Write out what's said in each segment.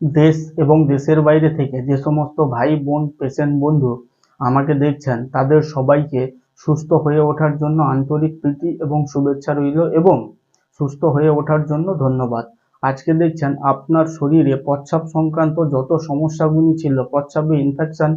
দেশ এবং দেশের বাইরে থেকে যে সমস্ত ভাই বোন, পেশেন্ট বন্ধু আমাকে দেখছেন, তাদের সবাইকে সুস্থ হয়ে ওঠার জন্য আন্তরিক প্রীতি এবং শুভেচ্ছা রইল এবং সুস্থ হয়ে ওঠার জন্য ধন্যবাদ। আজকে দেখছেন আপনার শরীরে প্রস্রাব সংক্রান্ত যত সমস্যাগুলি ছিল প্রস্রাবে ইনফেকশন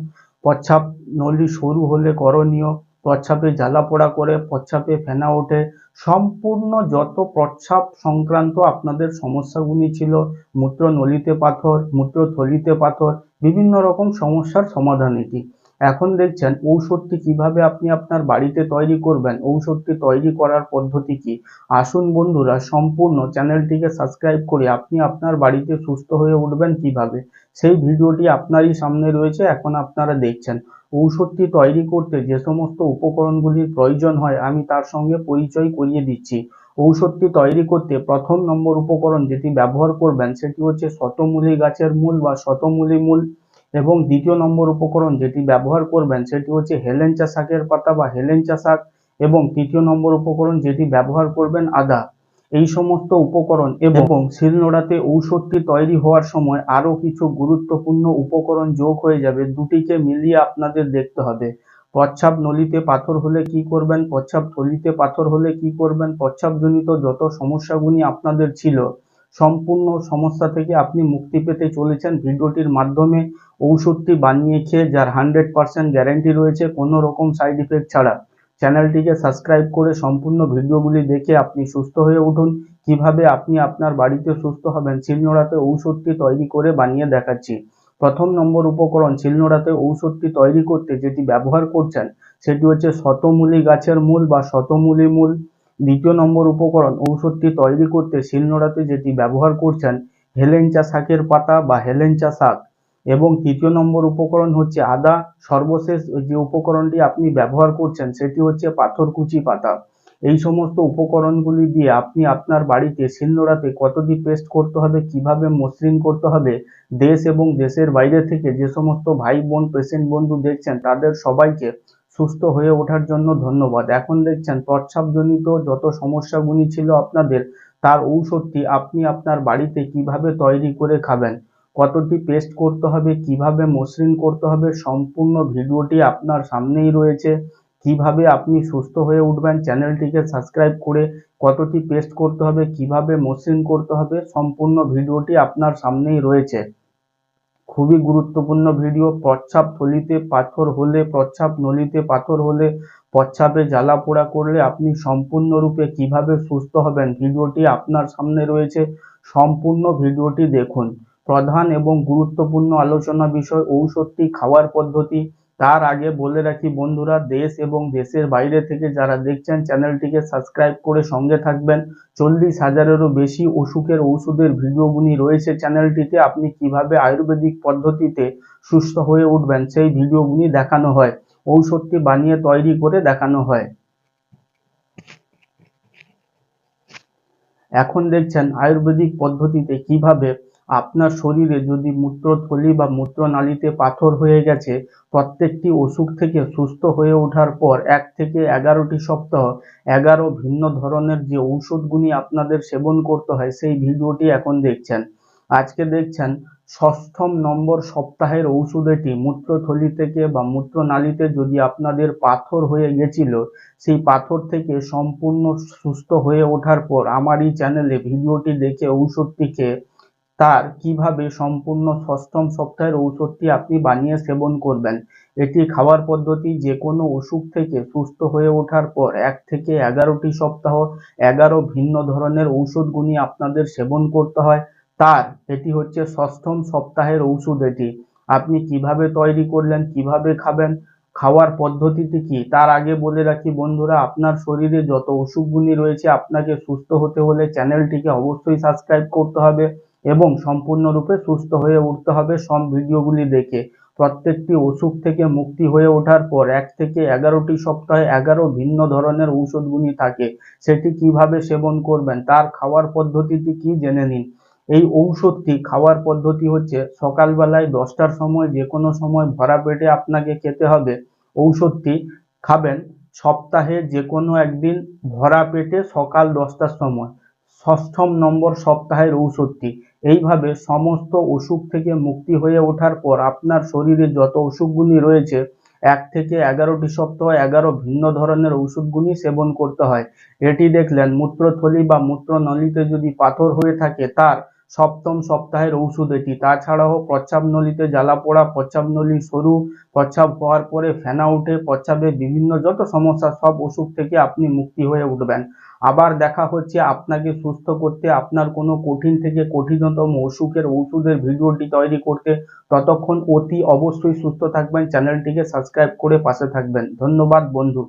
প্রস্রাব নলি সরু হলে করণীয় প্রস্রাবে জ্বালা পোড়া করে, প্রচ্ছাপে ফেনা ওঠে। সম্পূর্ণ যত প্রচ্ছাপ সংক্রান্ত আপনাদের সমস্যাগুলি ছিল মূত্র নলিতে পাথর মূত্র থলিতে পাথর, বিভিন্ন রকম সমস্যার সমাধান এটি। এখন দেখছেন ঔষধটি কীভাবে আপনি আপনার বাড়িতে তৈরি করবেন, ঔষধটি তৈরি করার পদ্ধতি কি? আসুন বন্ধুরা, সম্পূর্ণ চ্যানেলটিকে সাবস্ক্রাইব করে আপনি আপনার বাড়িতে সুস্থ হয়ে উঠবেন কীভাবে? সেই ভিডিওটি আপনারই সামনে রয়েছে, এখন আপনারা দেখছেন। ঔষধটি তৈরি করতে যে সমস্ত উপকরণগুলির প্রয়োজন হয়, আমি তার সঙ্গে পরিচয় করিয়ে দিচ্ছি। ঔষধটি তৈরি করতে প্রথম নম্বর উপকরণ যেটি ব্যবহার করবেন, সেটি হচ্ছে শতমূলী গাছের মূল বা শতমূলী মূল এবং দ্বিতীয় নম্বর উপকরণ যেটি ব্যবহার করবেন সেটি হচ্ছে হেলেঞ্চা শাকের পাতা বা হেলেঞ্চা শাক এবং তৃতীয় নম্বর উপকরণ যেটি ব্যবহার করবেন আদা। এই সমস্ত উপকরণ এবং শিলনোড়াতে ঔষধটি তৈরি হওয়ার সময় আরও কিছু গুরুত্বপূর্ণ উপকরণ যোগ হয়ে যাবে দুটিকে মিলিয়ে আপনাদের দেখতে হবে। প্রস্রাব নলিতে পাথর হলে কি করবেন? প্রস্রাব থলিতে পাথর হলে কি করবেন? প্রস্রাবজনিত যত সমস্যাগুলি আপনাদের ছিল সম্পূর্ণ সমস্যা থেকে আপনি মুক্তি পেতে চলেছেন। ভিডিওটির মাধ্যমে ঔষধটি বানিয়ে খেয়ে যার হান্ড্রেড পার্সেন্ট গ্যারেন্টি রয়েছে কোনো রকম সাইড ইফেক্ট ছাড়া। চ্যানেলটিকে সাবস্ক্রাইব করে সম্পূর্ণ ভিডিওগুলি দেখে আপনি সুস্থ হয়ে উঠুন। কীভাবে আপনি আপনার বাড়িতে সুস্থ হবেন শিলনোড়াতে ঔষধটি তৈরি করে বানিয়ে দেখাচ্ছি। প্রথম নম্বর উপকরণ শিলনোড়াতে ঔষধটি তৈরি করতে যেটি ব্যবহার করছেন সেটি হচ্ছে শতমূলী গাছের মূল বা শতমূলী মূল। দ্বিতীয় নম্বর উপকরণ ঔষধটি তৈরি করতে শিলনোড়াতে যেটি ব্যবহার করছেন হেলেঞ্চা শাকের পাতা বা হেলেঞ্চা শাক। এবং তৃতীয় নম্বর উপকরণ হচ্ছে আদা। সর্বশেষ যে উপকরণটি আপনি ব্যবহার করছেন, সেটি হচ্ছে পাথরকুচি পাতা। এই সমস্ত উপকরণগুলি দিয়ে আপনি আপনার বাড়িতে শিলনোড়াতে কতটি পেস্ট করতে হবে, কীভাবে মসৃণ করতে হবে, দেশ এবং দেশের বাইরে থেকে যে সমস্ত ভাই বোন পেশেন্ট বন্ধু দেখছেন, তাদের সবাইকে সুস্থ হয়ে ওঠার জন্য ধন্যবাদ। এখন দেখছেন প্রস্রাবজনিত যত সমস্যাগুলি ছিল আপনাদের, তার ঔষধটি আপনি আপনার বাড়িতে কীভাবে তৈরি করে খাবেন? কতটি পেস্ট করতে হবে, কীভাবে মসৃণ করতে হবে, সম্পূর্ণ ভিডিওটি আপনার সামনেই রয়েছে। কীভাবে আপনি সুস্থ হয়ে উঠবেন, চ্যানেলটিকে সাবস্ক্রাইব করে কতটি পেস্ট করতে হবে, কীভাবে মসৃণ করতে হবে, সম্পূর্ণ ভিডিওটি আপনার সামনেই রয়েছে। খুবই গুরুত্বপূর্ণ ভিডিও, প্রচ্ছাপ থলিতে পাথর হলে, প্রচ্ছাপ নলিতে পাথর হলে, প্রচ্ছাপে জ্বালা পোড়া করলে আপনি সম্পূর্ণরূপে কীভাবে সুস্থ হবেন, ভিডিওটি আপনার সামনে রয়েছে। সম্পূর্ণ ভিডিওটি দেখুন। প্রধান এবং গুরুত্বপূর্ণ আলোচনা বিষয় ঔষধটি খাওয়ার পদ্ধতি। তার আগে বলে রাখি বন্ধুরা, দেশ এবং দেশের বাইরে থেকে যারা দেখছেন চ্যানেলটিকে সাবস্ক্রাইব করে সঙ্গে থাকবেন। চল্লিশ হাজারেরও বেশি অসুখের ঔষধের ভিডিওগুলি রয়েছে চ্যানেলটিতে। আপনি কীভাবে আয়ুর্বেদিক পদ্ধতিতে সুস্থ হয়ে উঠবেন সেই ভিডিওগুলি দেখানো হয়। ঔষধটি বানিয়ে তৈরি করে দেখানো হয়। এখন দেখছেন আয়ুর্বেদিক পদ্ধতিতে কীভাবে আপনার শরীরে যদি মূত্রথলি বা মূত্রনালীতে পাথর হয়ে গেছে, প্রত্যেকটি অসুখ থেকে সুস্থ হয়ে ওঠার পর এক থেকে এগারোটি সপ্তাহ, এগারো ভিন্ন ধরনের যে ঔষধগুলি আপনাদের সেবন করতে হয়, সেই ভিডিওটি এখন দেখছেন। আজকে দেখছেন, ষষ্ঠম নম্বর সপ্তাহের ঔষধ এটি মূত্রথলি থেকে বা মূত্রনালীতে যদি আপনাদের পাথর হয়ে গেছিল, সেই পাথর থেকে সম্পূর্ণ সুস্থ হয়ে ওঠার পর আমার এই চ্যানেলে ভিডিওটি দেখে ঔষধটিকে তার কীভাবে সম্পূর্ণ ষষ্ঠম সপ্তাহের ঔষধটি আপনি বানিয়ে সেবন করবেন? এটি খাওয়ার পদ্ধতি যে কোনো অসুখ থেকে সুস্থ হয়ে ওঠার পর এক থেকে এগারোটি সপ্তাহ, এগারো ভিন্ন ধরনের ঔষধগুলি আপনাদের সেবন করতে হয়। তার, এটি হচ্ছে ষষ্ঠম সপ্তাহের ঔষধ এটি। আপনি কীভাবে তৈরি করলেন, কীভাবে খাবেন, খাওয়ার পদ্ধতিটি কি? তার আগে বলে রাখি বন্ধুরা, আপনার শরীরে যত অসুখগুলি রয়েছে, আপনাকে সুস্থ হতে হলে চ্যানেলটিকে অবশ্যই সাবস্ক্রাইব করতে হবে। এবং সম্পূর্ণরূপে সুস্থ হয়ে উঠতে হবে সব ভিডিওগুলি দেখে। প্রত্যেকটি অসুখ থেকে মুক্তি হয়ে ওঠার পর এক থেকে এগারোটি সপ্তাহে এগারো ভিন্ন ধরনের ঔষধগুলি থাকে। সেটি কীভাবে সেবন করবেন, তার খাওয়ার পদ্ধতিটি কি জেনে নিন। এই ঔষধটি খাওয়ার পদ্ধতি হচ্ছে সকালবেলায় দশটার সময় যে কোনো সময় ভরা পেটে আপনাকে খেতে হবে। ঔষধটি খাবেন সপ্তাহে যে কোনো একদিন ভরা পেটে সকাল দশটার সময়। ষষ্ঠম নম্বর সপ্তাহের ঔষধটি। এইভাবে সমস্ত অসুখ থেকে মুক্তি হয়ে ওঠার পর আপনার শরীরে যত অসুখগুলি রয়েছে, এক থেকে এগারোটি সপ্তাহ এগারো ভিন্ন ধরনের ওষুধগুলি সেবন করতে হয়। এটি দেখলেন মূত্রথলি বা মূত্রনলিতে যদি পাথর হয়ে থাকে, তার সপ্তম সপ্তাহের ঔষধ এটি। তাছাড়াও প্রস্রাব নলিতে জ্বালা পোড়া প্রস্রাব নলি সরু প্রচ্ছাব হওয়ার পরে ফেনা উঠে প্রস্রাবে বিভিন্ন যত সমস্যা সব অসুখ থেকে আপনি মুক্তি হয়ে উঠবেন। আবার দেখা হচ্ছে আপনাকে সুস্থ করতে, আপনার কোনো কঠিন থেকে কঠিনতম অসুখের ওষুধের ভিডিওটি তৈরি করতে ততক্ষণ অতি অবশ্যই সুস্থ থাকবেন। চ্যানেলটিকে সাবস্ক্রাইব করে পাশে থাকবেন। ধন্যবাদ বন্ধু।